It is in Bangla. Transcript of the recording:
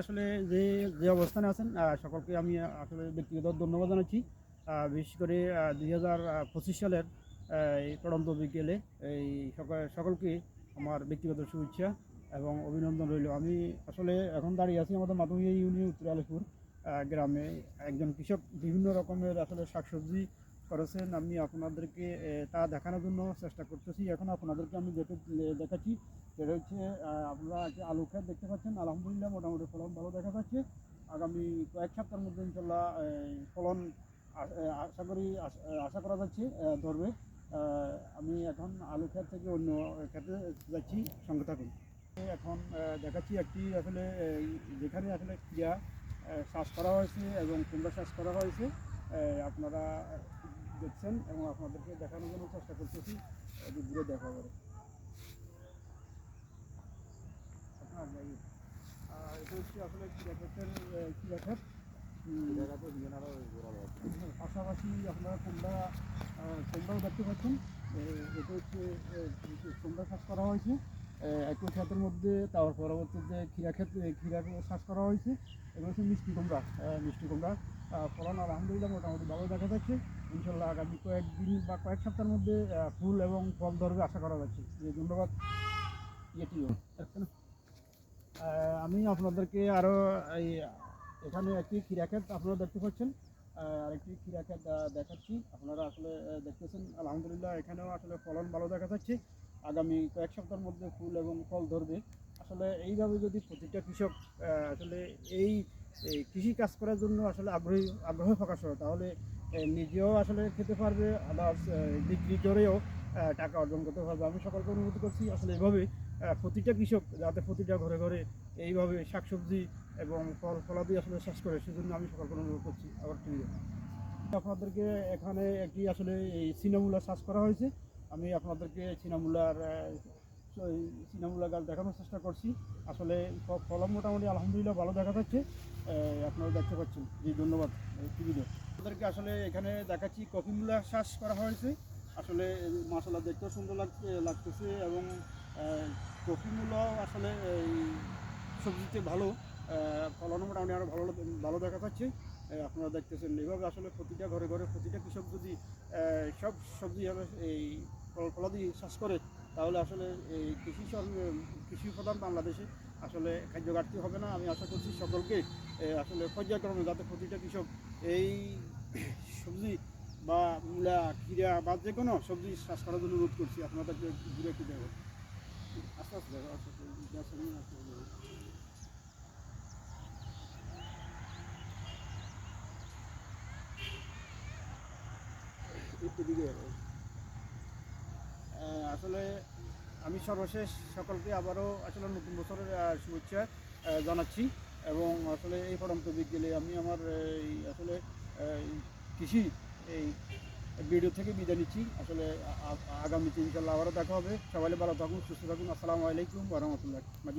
আসলে যে যে অবস্থানে আছেন সকলকে আমি আসলে ব্যক্তিগত ধন্যবাদ জানাচ্ছি। বিশেষ করে দুই হাজার পঁচিশ সালের এই পড়ন্ত বিকেলে এই সকল, সকলকে আমার ব্যক্তিগত শুভেচ্ছা এবং অভিনন্দন রইল। আমি আসলে এখন দাঁড়িয়ে আছি আমাদের মাধবী ইউনিয়ন উত্তর আলিপুর গ্রামে। একজন কৃষক, বিভিন্ন রকমের আসলে শাকসবজি করেছেন, আমি আপনাদেরকে তা দেখানোর জন্য চেষ্টা করতেছি। এখন আপনাদেরকে আমি যেটা দেখাচ্ছি, সেটা হচ্ছে আপনারা আলু ক্ষেত দেখতে পাচ্ছেন, আলহামদুলিল্লাহ মোটামুটি ফলন ভালো দেখা যাচ্ছে। আগামী কয়েক সপ্তাহের মধ্যে ইনশাল্লাহ ফলন আশা করি, আশ- করা যাচ্ছে ধরবে। আমি এখন আলু ক্ষেত থেকে অন্য ক্ষেতে যাচ্ছি, সঙ্গে থাকুন। এখন দেখাচ্ছি একটি আসলে যেখানে আসলে ক্রিয়া চাষ করা হয়েছে এবং কুমড়া চাষ করা হয়েছে। আপনারা দেখছেন এবং আপনাদেরকে দেখানোর জন্য চেষ্টা করতেছি দূরে দেখা করে এটা হচ্ছে আসলে ক্রিয়া ক্ষেত্রের ক্রিয়া ক্ষেত পাশাপাশি আপনারা কুমড়া কুমড়াও দেখতে পাচ্ছেন এটা হচ্ছে কুমড়া চাষ করা হয়েছে একই ক্ষেতের মধ্যে তার পরবর্তীতে ক্ষীরা ক্ষেত ক্ষীরা চাষ করা হয়েছে। এগুলো হচ্ছে মিষ্টি কুমড়া মিষ্টি কুমড়া। ফলন আলহামদুলিল্লাহ মোটামুটি ভালো দেখা যাচ্ছে। ইনশাল্লাহ আগামী কয়েকদিন বা কয়েক সপ্তাহের মধ্যে ফুল এবং ফল ধরবে আশা করা যাচ্ছে। যে ধন্যবাদ। এটিও আমি আপনাদেরকে আরও এই, এখানে একটি ক্ষীরা ক্ষেত আপনারা দেখতে পাচ্ছেন। আরেকটি ক্ষীরা ক্ষেত দেখাচ্ছি। আপনারা আসলে দেখতেছেন, আলহামদুলিল্লাহ এখানেও আসলে ফলন ভালো দেখা যাচ্ছে। আগামী কয়েক সপ্তাহের মধ্যে ফুল এবং ফল ধরবে। আসলে এইভাবে যদি প্রতিটা কৃষক আসলে এই কৃষি কাজ করার জন্য আসলে আগ্রহী, আগ্রহ প্রকাশ করে, তাহলে নিজেও আসলে খেতে পারবে আদার্স বিক্রি করেও টাকা অর্জন করতে পারবে। আমি সকলকে অনুরোধ করছি, আসলে এভাবে প্রতিটা কৃষক যাতে প্রতিটা ঘরে ঘরে এইভাবে শাকসবজি এবং ফল, ফলাদি আসলে চাষ করে, সেজন্য আমি সকলকে অনুরোধ করছি, আবার আছে আপনাদেরকে এখানে একটি আসলে এই সিনামুলা চাষ করা হয়েছে। আমি আপনাদেরকে সিনামুলার সিনামুলা গাছ দেখানোর চেষ্টা করছি। আসলে ফলন মোটামুটি আলহামদুলিল্লাহ ভালো দেখা যাচ্ছে। আপনারা দেখতে পাচ্ছেন। জি ধন্যবাদ। টিভিতে আপনাদেরকে আসলে এখানে দেখাচ্ছি কফি মূলা চাষ করা হয়েছে। আসলে মশলা দেখতেও সুন্দর লাগছে লাগতেছে এবং কফি আসলে এই সবজিতে ভালো। আহ, ফলনও মোটামুটি আরও ভালো ভালো দেখা যাচ্ছে। আপনারা দেখতেছেন। এভাবে আসলে প্রতিটা ঘরে ঘরে প্রতিটা কৃষক যদি সব সবজি এই ফলাদি চাষ করে তাহলে আসলে এই কৃষি কৃষি প্রধান বাংলাদেশে আসলে খাদ্য ঘাটতি হবে না। আমি আশা করছি সকলকে আসলে পর্যায়ক্রমে যাতে প্রতিটা কৃষক এই সবজি বা মূলা ক্ষীরা বা যে কোনো সবজি চাষ করার জন্য অনুরোধ করছি। আপনাদেরকে দূরে একটু দেবো আস্তে আস্তে আস্তে, গ্যাস নিয়ে আস্তে আস্তে দেখো। একটু দিকে যাব। আহ, আসলে আমি সর্বশেষ সকলকে আবারও আসলে নতুন বছরের শুভেচ্ছা জানাচ্ছি এবং আসলে এই পরন্ত বিকেলে আমি আমার এই আসলে কৃষি, এই ভিডিও থেকে বিদায় নিচ্ছি। আসলে আগামীতে ইনশাল্লাহ আবারও দেখা হবে। সবাই ভালো থাকুন, সুস্থ থাকুন। আসসালামু আলাইকুম রহমতুল্লাহ।